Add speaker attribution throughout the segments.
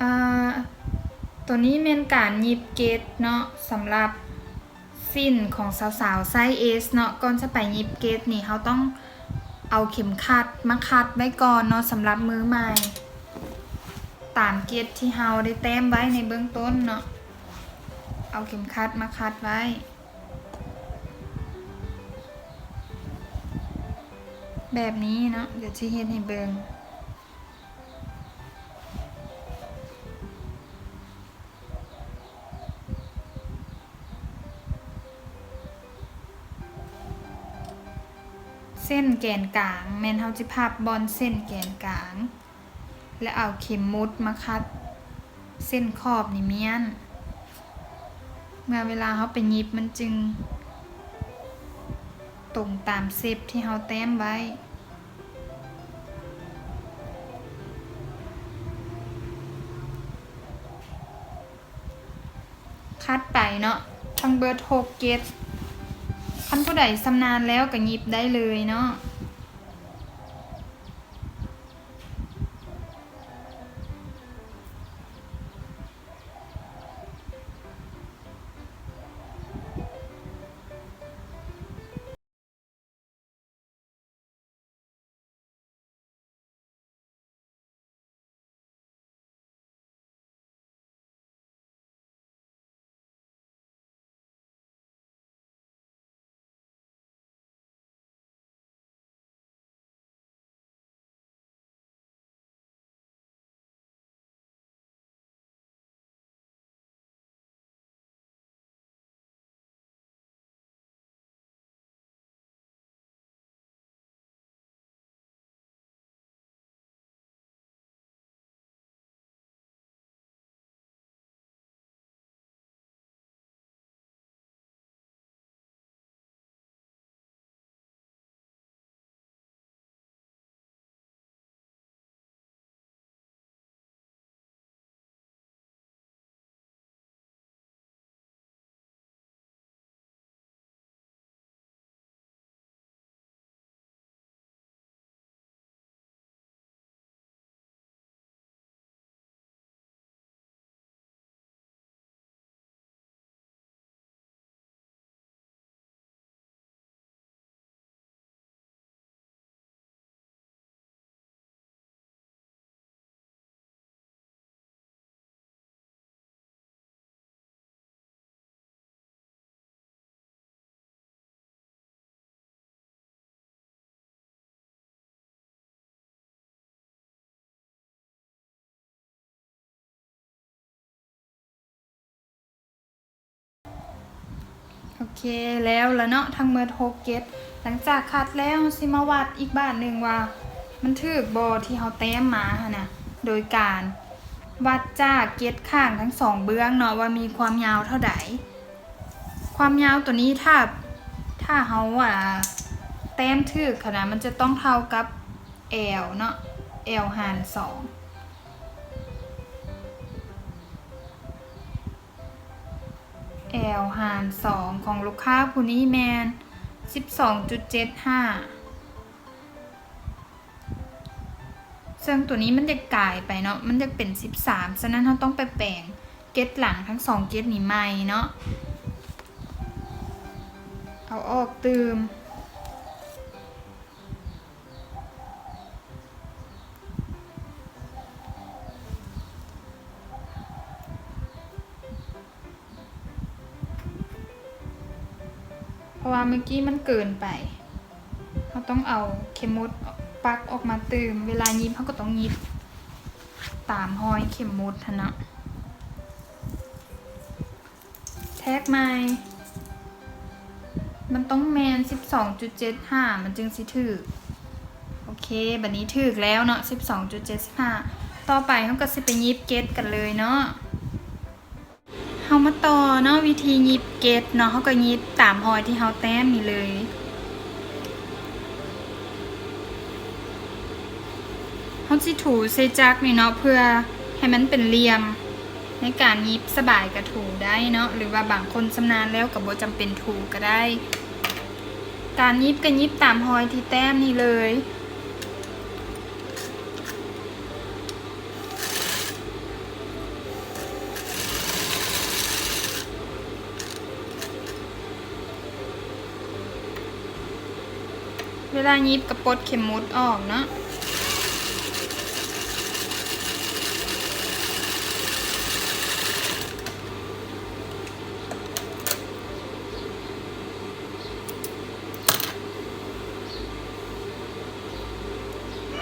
Speaker 1: อ่าตัวนี้เป็นการยิบเกตเนาะสำหรับสิ้นของสาวๆไซส์ S เนาะก่อนจะไปยิบเกตนี่เขาต้องเอาเข็มขัดมาคัดไว้ก่อนเนาะสำหรับมือใหม่ ตามเกตที่เฮาได้แต้มไว้ในเบื้องต้นเนาะเอาเข็มขัดมาคัดไว้แบบนี้เนาะเดี๋ยวชี้เห็นให้เบิงเแกนกลาง แมนเฮาจิพับบอลเส้นแกนกลาง และเอาเข็มมุดมาคัด เส้นขอบนี่เมียน เมื่อเวลาเขาไปหยิบมันจึง ตรงตามเซฟที่เราแต้มไว้คัดไปเนาะทั้งเบิร์ดหกเกตคันผู้ใดสำนานแล้วก็หยิบได้เลยเนาะ เคแล้วล้วเนาะทั้งเมิดหกเกตหลังจากคัดแล้วสิมาวัดอีกบ้านหนึ่งว่า มันถืกบอที่เขาแต้มมาค่ะนะโดยการวัดจากเกตข้างทั้งสองเบื้องเนาะว่ามีความยาวเท่าไหร่ความยาวตัวนี้ถ้าถ้าเขาอะแต้มถือกขนาดมันจะต้องเท่ากับ L เนาะ L หารสอง L หารสองของลูกค้าผู้นี้แมนสิบสองจุดเจ็ดห้าซึ่งตัวนี้มันจะกลายไปเนาะ มันจะเป็นสิบสามฉะนั้นเราต้องไปแปลงเกตหลังทั้งสองเกตนี้ใหม่เนาะ เอาออกตืม ราะว่าเมื่อกี้มันเกินไปเขาต้องเอาเข็มมดปลักออกมาตืมเวลายิบเขาก็ต้องยิบ ตามหอยเข็มมดทนะแท็กไม้มันต้องแมน 12.75 มันจึงสิถือโอเค บัดนี้ถือแล้วเนาะ 12.75 ต่อไปเขาก็สิไปยิบเกตกันเลยเนาะามาต่อเนาะวิธียิบเกตเนาะเขาก็ยิบตามหอยที่เฮาแต้มนี่เลยเฮาสิถูใส่จักนี่เนาะเพื่อให้มันเป็นเหลี่ยม ในการยิบสบายกระถูได้เนาะหรือว่าบางคนชำนาญแล้วกับบ่จำเป็นถูก็ได้ การยิบก็ยิบตามหอยที่แต้มนี่เลย เวลายิบกระปดเข็มมุดออกเนาะ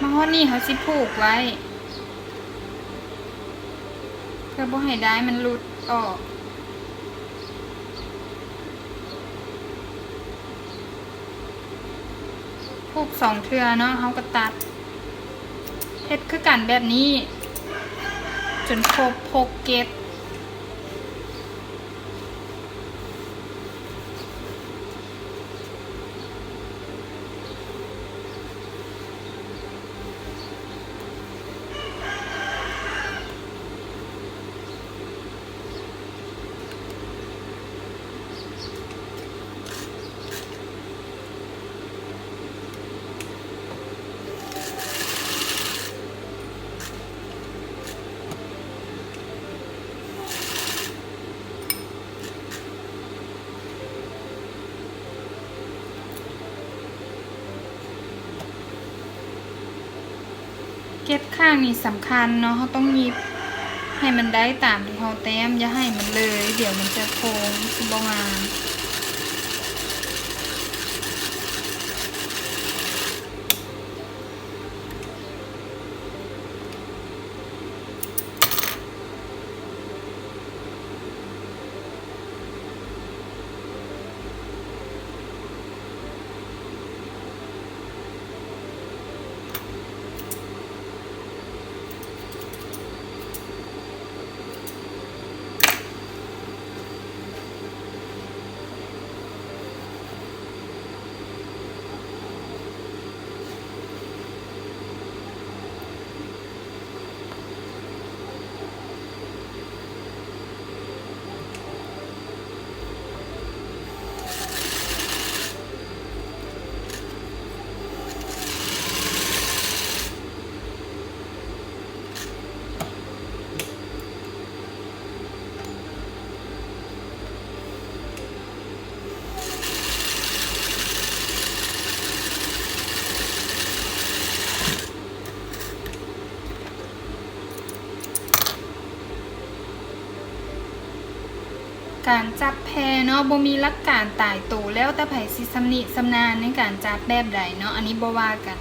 Speaker 1: มาฮอดนี่เขาสิผูกไว้ เพื่อบ่ให้ได้มันหลุดออก พูกสองเทือเนาะเขาก็ตัดเฮ็ดคือกันแบบนี้ จนครบหกเก็บ เก็บข้างนี่สำคัญเนาะเขาต้องยิบให้มันได้ตามที่เขาแต้มอย่าให้มันเลย เดี๋ยวมันจะโค้งสิบ่งาม การจับแพเนาะบ่มีหลักการตายตัวแล้วแต่ไผสิสำนิสำนานในการจับแบบใดเนาะอันนี้บ่ว่ากัน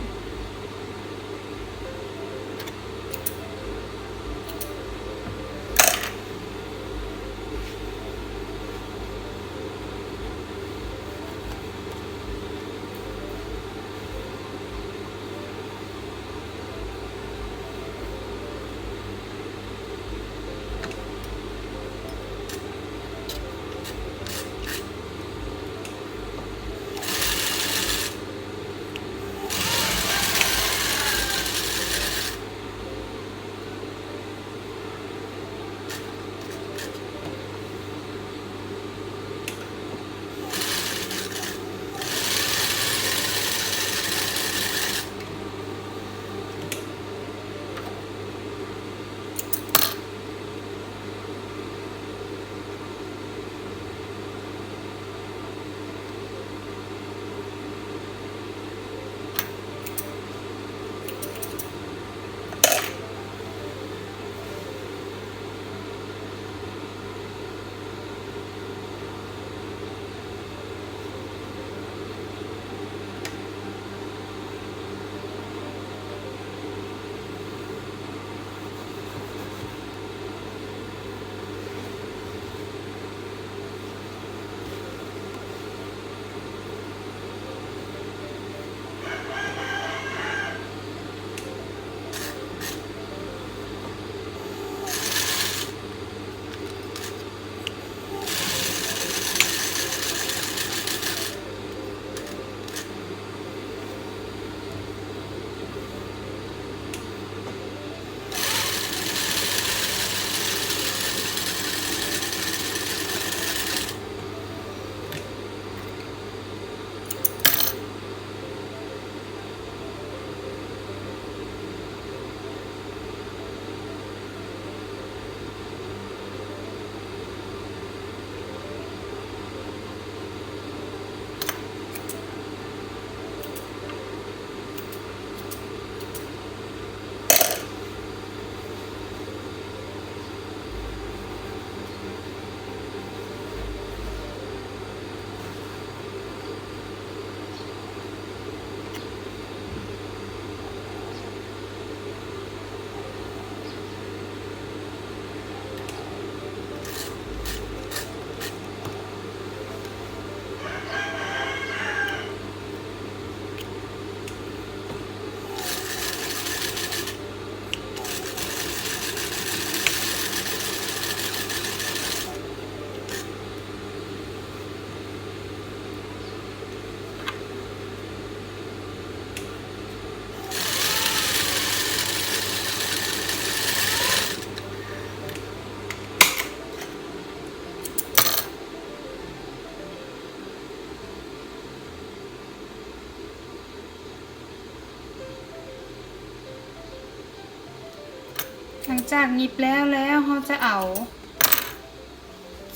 Speaker 1: ลังจากหยิบแล้วแล้วเราจะเอา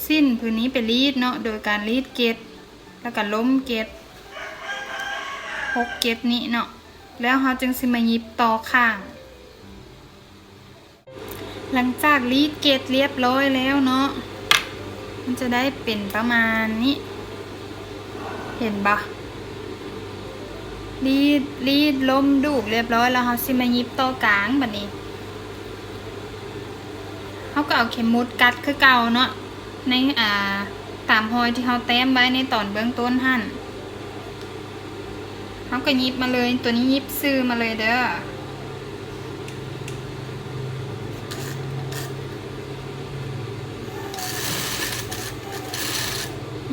Speaker 1: สิ้นพื้นนี้ไปรีดเนาะโดยการรีดเกตแล้วก็ล้มเกตพกเกตนี้เนาะแล้วเราจึงสิมายิบต่อข้าง หลังจากรีดเกตเรียบร้อยแล้วเนาะมันจะได้เป็นประมาณนี้ เห็นปะรีดรีดล้มดูกเรียบร้อยแล้วเราสิมายิบต่อกลางแบบนี้ เขาก็เอาเข็มมุดกัดคือเก่าเนาะในอ่าตามหอยที่เขาแต้มไว้ในตอนเบื้องต้นหั่นเขาก็ยิบมาเลยตัวนี้ยิบซื้อมาเลยเด้อ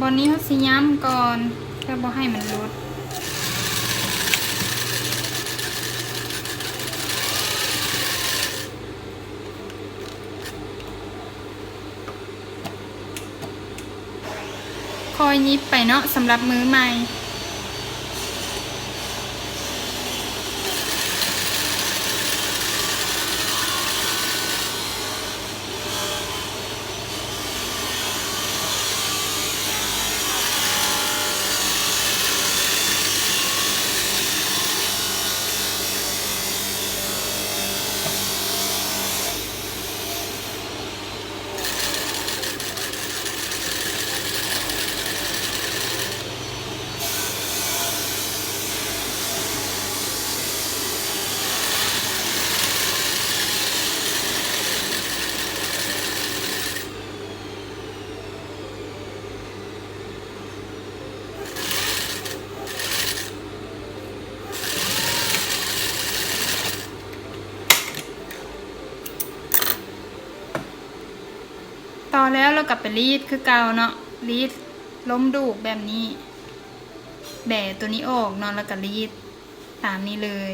Speaker 1: บอนนี้เขาสิย้ำก่อนเพื่อบ่ให้มันลด อยยิบไปเนาะสำหรับมื้อใหม่ ต่อแล้วเรากลับไปรีดคือเก่าเนาะรีดล้มดูกแบบนี้ แบ่ตัวนี้ออกเนาะแล้วก็รีดตามนี้เลย